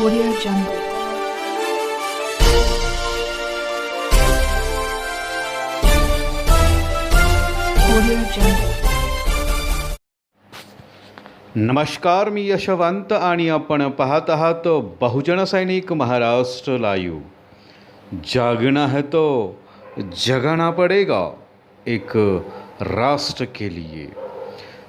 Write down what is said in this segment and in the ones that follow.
Audio Jungle. Audio Jungle. नमस्कार, मी यशवंत आणि आपण पाहत आहात बहुजन सैनिक महाराष्ट्र लाईव्ह जागना है तो जगाना पडेगा, एक राष्ट्र के लिए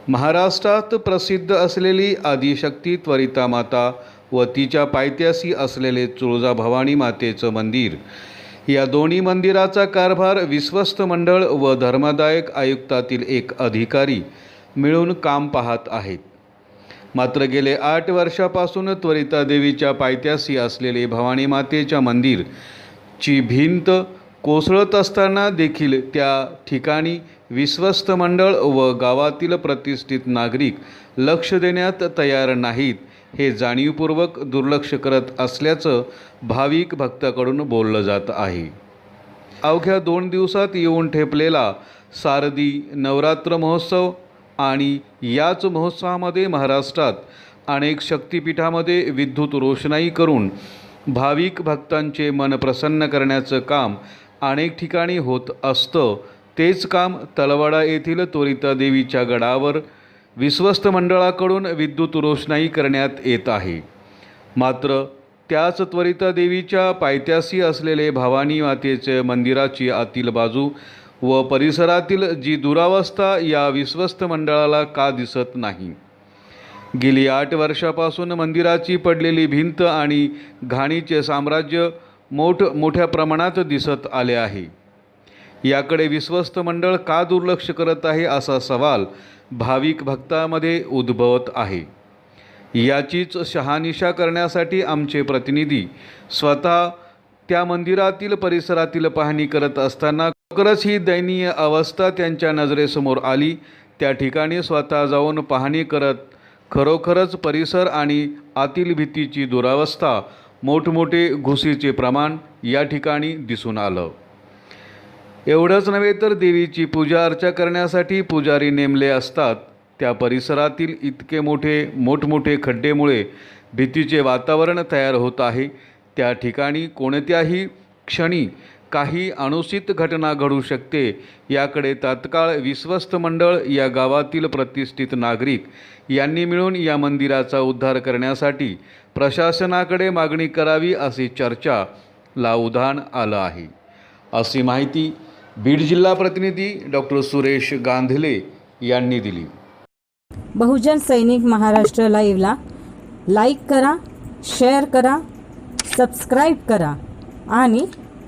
महाराष्ट्रात प्रसिद्ध असलेली आदिशक्ती त्वरिता माता व तिच्या पायथ्याशी असलेले तुळजा भवानी मातेचं मंदिर. या दोन्ही मंदिराचा कारभार विश्वस्त मंडळ व धर्मदायक आयुक्तातील एक अधिकारी मिळून काम पाहत आहेत. मात्र गेले आठ वर्षापासून त्वरिता देवीच्या पायथ्याशी असलेले भवानी मातेच्या मंदिर ची भिंत कोसळत असताना देखील त्या ठिकाणी विश्वस्त मंडळ व गावातील प्रतिष्ठित नागरिक लक्ष देण्यात तयार नाहीत हे जाणीवपूर्वक दुर्लक्ष करत असल्याचं भाविक भक्ताकडून बोललं जात आहे. अवघ्या दोन दिवसात येऊन ठेपलेला सारदी नवरात्र महोत्सव आणि याच महोत्सवामध्ये महाराष्ट्रात अनेक शक्तिपीठामध्ये विद्युत रोषणाई करून भाविक भक्तांचे मन प्रसन्न करण्याचं काम अनेक ठिकाणी होत असतं. तेच काम तलवाडा येथील त्वरिता देवीच्या गडावर विश्वस्त मंडळाकडून विद्युत रोषणाई करण्यात येत आहे. मात्र त्याच त्वरिता देवीच्या पायथ्याशी असलेले भवानी मातेचे मंदिराची आतील बाजू व परिसरातील जी दुरावस्था या विश्वस्त मंडळाला का दिसत नाही? गेली आठ वर्षापासून मंदिराची पडलेली भिंत आणि घाणीचे साम्राज्य मोठ मोठ्या प्रमाणात दिसत आले आहे. याकडे विश्वस्त मंडळ का दुर्लक्ष करत आहे असा सवाल भाविक भक्तामध्ये उद्भवत आहे. याचीच शहानिशा करण्यासाठी आमचे प्रतिनिधी स्वतः त्या मंदिरातील परिसरातील पाहणी करत असताना खरोखरच ही दयनीय अवस्था त्यांच्या नजरेसमोर आली. त्या ठिकाणी स्वतः जाऊन पाहणी करत खरोखरच परिसर आणि आतील भीतीची दुरावस्था मोठमोठे घुसीचे प्रमाण या ठिकाणी दिसून आलं. एवढंच नव्हे तर देवीची पूजा अर्चा करण्यासाठी पुजारी नेमले असतात. त्या परिसरातील इतके मोठे मोठमोठे खड्डेमुळे भीतीचे वातावरण तयार होत आहे. त्या ठिकाणी कोणत्याही क्षणी काही अनुचित घटना घडू शकते. याकडे तात्काळ विश्वस्त मंडळ या गावातील प्रतिष्ठित नागरिक यांनी मिळून या मंदिराचा उद्धार करण्यासाठी प्रशासनाकडे मागणी करावी अशी चर्चा ला उधाण आलं आहे. अशी माहिती बीड जिल्हा प्रतिनिधी डॉक्टर सुरेश गांधले यांनी दिली. बहुजन सैनिक महाराष्ट्र लाईव्हला लाईक करा शेअर करा सबस्क्राईब करा आणि